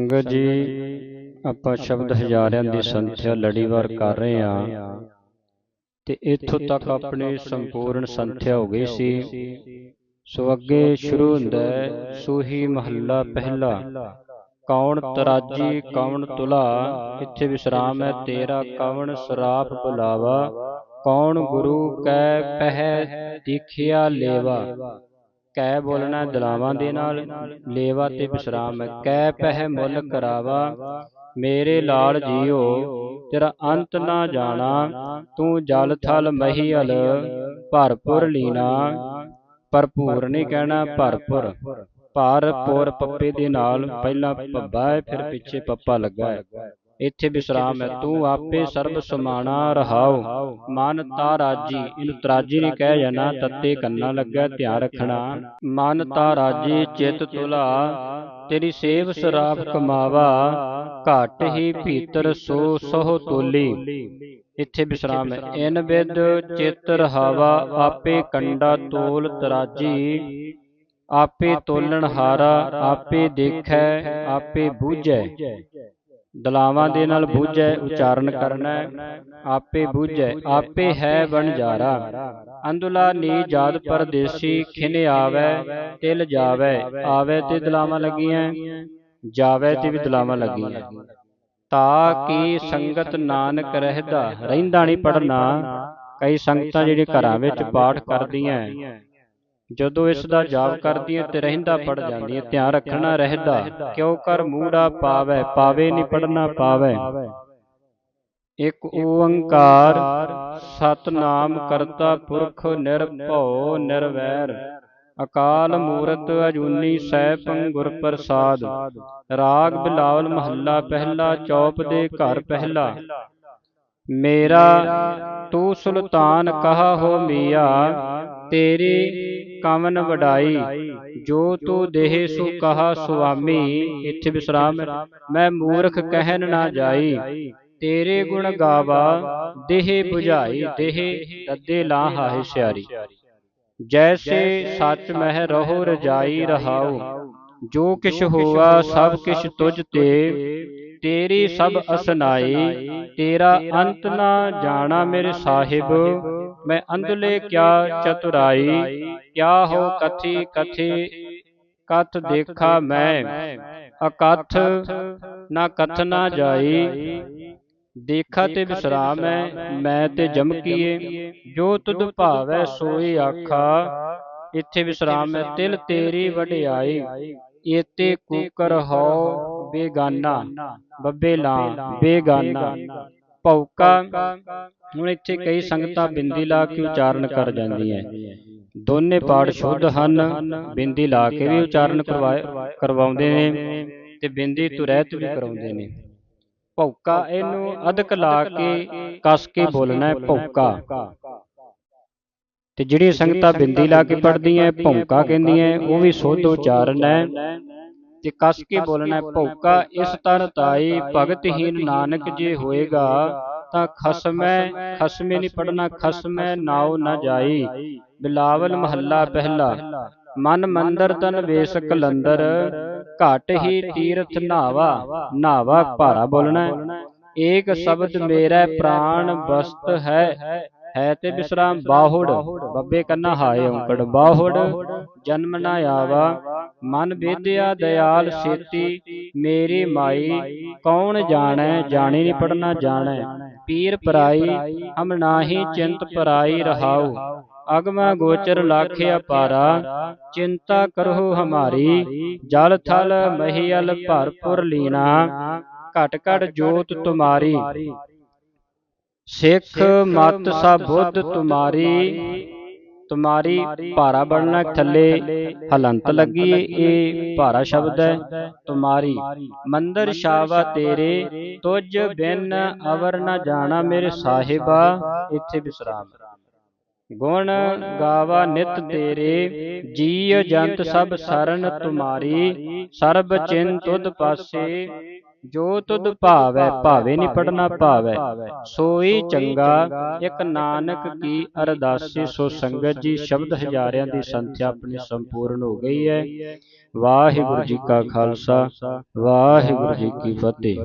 ਸੰਗਤ ਜੀ ਆਪਾਂ ਸ਼ਬਦ ਹਜ਼ਾਰਿਆਂ ਦੀ ਸੰਥਿਆ ਲੜੀਵਾਰ ਕਰ ਰਹੇ ਹਾਂ। ਤੇ ਇੱਥੋਂ ਤੱਕ ਆਪਣੀ ਸੰਪੂਰਨ ਸੰਥਿਆ ਹੋ ਗਈ ਸੀ। ਸੋ। ਅੱਗੇ ਸ਼ੁਰੂ ਹੁੰਦਾ ਹੈ ਸੂਹੀ ਮਹੱਲਾ ਪਹਿਲਾ। ਕੌਣ ਤਰਾਜੀ ਕੌਣ ਤੁਲਾ ਇੱਥੇ ਵਿਸਰਾਮ ਹੈ ਤੇਰਾ ਕਵਣ ਸਰਾਪ ਬੁਲਾਵਾ। ਕੌਣ ਗੁਰੂ ਕੈ ਪਹਿ ਦੇਖਿਆ ਲੇਵਾ। ਕੈ ਬੋਲਣਾ ਦਲਾਵਾਂ ਦੇ ਨਾਲ, ਲੇਵਾ ਤੇ ਵਿਸਰਾਮ ਹੈ। ਕੈ ਪਹਿ ਮੁੱਲ ਕਰਾਵਾ, ਮੇਰੇ ਲਾਲ ਜੀਓ, ਤੇਰਾ ਅੰਤ ਨਾ ਜਾਣਾ, ਤੂੰ ਜਲ ਥਲ ਮਹੀਲ, ਭਰਪੁਰ ਲੀਨਾ। ਭਰਪੂਰ ਨਹੀਂ ਕਹਿਣਾ, ਭਰਪੁਰ। ਭਰਪੂਰ ਪੱਪੇ ਦੇ ਨਾਲ, ਪਹਿਲਾਂ ਪੱਬਾ ਹੈ, ਫਿਰ ਪਿੱਛੇ ਪੱਪਾ ਲੱਗਾ ਹੈ। ਇੱਥੇ ਵਿਸਰਾਮ ਹੈ। ਤੂੰ ਆਪੇ ਸਰਬ ਸਮਾਣਾ ਰਹਾਉ ਮਨ ਤਾ ਰਾਜੀ ਇਹਨੂੰ ਤਰਾਜੀ ਨਹੀਂ ਕਹਿ ਜਾਣਾ ਤੱਤੇ ਕੰਨਾ ਲੱਗਾ ਧਿਆਨ ਰੱਖਣਾ। ਮਨ ਤਾ ਰਾਜੀ ਚਿਤ ਤੁਲਾ। ਤੇਰੀ ਸੇਵ ਸਰਾਪ ਕਮਾਵਾ। ਘਟ ਹੀ ਭੀਤਰ ਸੋ ਸਹੁ ਤੋਲੀ। ਇੱਥੇ ਵਿਸਰਾਮ ਹੈ। ਇਨ ਵਿਦ ਚਿਤ ਰਹਾਵਾ ਆਪੇ ਕੰਡਾ ਤੋਲ ਤਰਾਜੀ। ਆਪੇ ਤੋਲਣ ਹਾਰਾ ਆਪੇ ਦੇਖੈ ਆਪੇ ਬੂਝੈ। ਦਲਾਵਾਂ ਦੇ ਨਾਲ ਬੂਝੈ ਉਚਾਰਨ ਕਰਨਾ ਆਪੇ ਬੂਝੈ ਆਪੇ ਹੈ ਵਣਜਾਰਾ। ਅੰਦੁਲਾ ਨੀ ਜਾਦ ਪਰਦੇਸੀ ਖਿਨ ਆਵੈ ਤਿਲ ਜਾਵੈ। ਆਵੈ ਤੇ ਦਲਾਵਾਂ ਲੱਗੀਆਂ ਜਾਵੈ ਤੇ ਵੀ ਦਲਾਵਾਂ ਲੱਗੀਆਂ ਤਾ ਕੀ ਸੰਗਤ ਨਾਨਕ ਰਹਿਦਾ? ਰਹਿੰਦਾ? ਨਹੀਂ ਪੜਨਾ ਕਈ ਸੰਗਤਾਂ ਜਿਹੜੇ ਘਰਾਂ ਵਿੱਚ ਪਾਠ ਕਰਦੀਆਂ। ਜਦੋਂ ਇਸ ਦਾ ਜਾਪ ਕਰਦੀਆਂ ਤੇ ਰਹਿੰਦਾ ਪੜ ਜਾਂਦੀਆਂ ਧਿਆਨ ਰੱਖਣਾ ਰਹਿਦਾ। ਕਿਉ ਕਰ ਮੂੜਾ ਪਾਵੇ? ਪਾਵੇ? ਨਹੀਂ ਪੜਨਾ ਪਾਵੇ। ਇਕ ਓੰਕਾਰ ਸਤਨਾਮ ਕਰਤਾ ਪੁਰਖ ਨਿਰਭਉ ਨਿਰਵੈਰ। ਅਕਾਲ ਮੂਰਤ ਅਜੂਨੀ ਸੈਭੰ ਗੁਰ ਪ੍ਰਸਾਦ। ਰਾਗ ਬਿਲਾਵਲ ਮਹੱਲਾ ਪਹਿਲਾ ਚੌਪ ਦੇ ਘਰ ਪਹਿਲਾ। ਮੇਰਾ ਤੂੰ ਸੁਲਤਾਨ ਕਹਾ ਹੋ ਮੀਆ। ਤੇਰੇ ਕਮਨ ਵਡਾਈ, ਜੋ ਤੂੰ ਦੇਹ ਸੁ ਕਹਾ ਸੁਆਮੀ, ਇੱਥੇ ਵਿਸਰਾਮ, ਮੈਂ ਮੂਰਖ ਕਹਿਣ ਨਾ ਜਾਈ। ਤੇਰੇ ਗੁਣ ਗਾਵਾ, ਦੇਹ 부ਝਾਈ ਦੇਹ ਤੱਦੇ ਲਾ ਹਾਹੇ ਸਿਆਰੀ। ਜੈਸੇ ਸੱਚ ਮਹਿ ਰਹੋ ਰਜਾਈ ਰਹਾਉ, ਜੋ ਕਿਛ ਹੋਆ ਸਭ ਕਿਛ ਤੁਝ ਤੇ, ਤੇਰੀ ਸਭ ਅਸਨਾਈ, ਤੇਰਾ ਅੰਤ ਨਾ ਜਾਣਾ ਮੇਰੇ ਸਾਹਿਬ। ਮੈਂ ਅੰਧਲੇ ਕਿਆ ਚਤੁਰਾਈ, ਕਿਆ ਹੋ ਕਥੀ ਕਥੀ, ਕਥ ਦੇਖਾ ਮੈਂ, ਅਕਥ ਨਾ ਕਥ ਨਾ ਦੇਖਾ ਤੇ ਵਿਸਰਾਮ ਹੈ ਮੈਂ ਤੇ ਜਮਕੀਏ ਜੋ ਤੁਧ ਭਾਵੈ ਸੋਈ ਆਖਾ, ਇੱਥੇ ਵਿਸਰਾਮ ਹੈ ਤਿਲ ਤੇਰੀ ਵਡਿਆਈ, ਏਤੇ ਕੂਕਰ ਹੋ ਬੇਗਾਨਾ, ਬੱਬੇ ਲਾਂ ਬੇਗਾਨਾ। ਭੌਕਾ ਹੁਣ ਇੱਥੇ ਕਈ ਸੰਗਤਾਂ ਬਿੰਦੀ ਲਾ ਕੇ ਉਚਾਰਨ ਕਰ ਜਾਂਦੀਆਂ ਦੋਨੇ ਪਾਠ ਸ਼ੁੱਧ ਹਨ ਬਿੰਦੀ ਲਾ ਕੇ ਵੀ ਉਚਾਰਨ ਕਰਵਾਉਂਦੇ ਨੇ ਤੇ ਬਿੰਦੀ ਤੋਂ ਰਹਿਤ ਵੀ ਕਰਾਉਂਦੇ ਨੇ। ਭੌਕਾ ਇਹਨੂੰ ਅਧਕ ਲਾ ਕੇ ਕਸ ਕੇ ਬੋਲਣਾ ਹੈ ਭੌਕਾ ਤੇ ਜਿਹੜੀ ਸੰਗਤਾਂ ਬਿੰਦੀ ਲਾ ਕੇ ਪੜਦੀਆਂ ਭੌਂਕਾ ਕਹਿੰਦੀਆਂ ਉਹ ਵੀ ਸੋਧ ਉਚਾਰਨ ਹੈ। ਤੇ ਕਸ ਕੇ ਬੋਲਣਾ ਭੌਕਾ ਇਸ ਤਰ ਤਾਈ ਭਗਤਹੀਨ ਨਾਨਕ ਜੇ ਹੋਏਗਾ ਤਾਂ ਖਸਮੈ ਖਸਮੇ ਨਹੀਂ ਪੜਨਾ ਖਸਮੈ ਨਾਉ ਨਾ ਜਾਈ। ਬਿਲਾਵਲ ਮਹੱਲਾ ਪਹਿਲਾ। ਮਨ ਮੰਦਰ ਤਨ ਵੇਸ ਕਲੰਦਰ। ਘਟ ਹੀ ਤੀਰਥ ਨਾਵਾ। ਨਾਵਾ। ਭਾਰਾ ਬੋਲਣਾ। ਏਕ ਸ਼ਬਦ ਮੇਰਾ ਪ੍ਰਾਨ ਬਸਤ ਹੈ। ਹੈ ਤੇ ਵਿਸਰਾਮ ਬਾਹੁੜ ਬੱਬੇ ਕੰਨਾ ਹਾਏ ਔਂਕੜ ਬਾਹੁੜ ਜਨਮ ਨਾ ਆਵਾ ਮਨ ਵੇਦਿਆ ਦਿਆਲ ਸੇਤੀ ਮੇਰੀ ਮਾਈ ਕੌਣ ਜਾਣੈ ਜਾਣੀ ਨਹੀਂ ਪੜਨਾ ਜਾਣੈ ਪੀਰ ਪਰਾਈ ਹਮ ਨਾਹੀ ਚਿੰਤ ਪਰਾਈ ਰਹਾਉ। ਅਗਮਾ ਗੋਚਰ ਲਾਖਿਆ ਪਾਰਾ ਚਿੰਤਾ ਕਰੋ ਹਮਾਰੀ ਜਲ ਥਲ ਮਹੀਲ ਭਰਪੁਰ ਲੀਨਾ ਘਟ ਘਟ ਜੋਤ ਤੁਮਾਰੀ। ਸਿੱਖ ਮਤ ਸਾ ਬੁੱਧ ਤੁਮਾਰੀ ਤੁਮਾਰੀ ਭਾਰਾ ਬਣਨਾ ਥੱਲੇ ਹਲੰਤ ਲੱਗੀ ਇਹ ਭਾਰਾ ਸ਼ਬਦ ਹੈ ਤੁਮਾਰੀ। ਮੰਦਰ ਸ਼ਾਵਾ ਤੇਰੇ ਤੁਝ ਬਿਨ ਅਵਰ ਨਾ ਜਾਣਾ ਮੇਰੇ ਸਾਹਿਬਾ ਇੱਥੇ ਵਿਸਰਾਮ। ਗੁਣ ਗਾਵਾ ਨਿਤ ਤੇਰੇ ਜੀਅ ਜੰਤ ਸਭ ਸਰਨ ਤੁਮਾਰੀ ਸਰਬ ਚਿੰਨ ਤੁਧ ਪਾਸੇ ਜੋ ਤੁਧ ਭਾਵੈ ਭਾਵੇ ਨਹੀਂ ਪੜਨਾ ਭਾਵੈ ਸੋਈ ਚੰਗਾ ਇੱਕ ਨਾਨਕ ਕੀ ਅਰਦਾਸੀ ਸੋ ਸੰਗਤ ਜੀ ਸ਼ਬਦ ਹਜ਼ਾਰਿਆਂ ਦੀ ਸੰਥਿਆ ਆਪਣੀ ਸੰਪੂਰਨ ਹੋ ਗਈ ਹੈ। ਵਾਹਿਗੁਰੂ ਜੀ ਕਾ ਖਾਲਸਾ ਵਾਹਿਗੁਰੂ ਜੀ ਕੀ ਫਤਿਹ।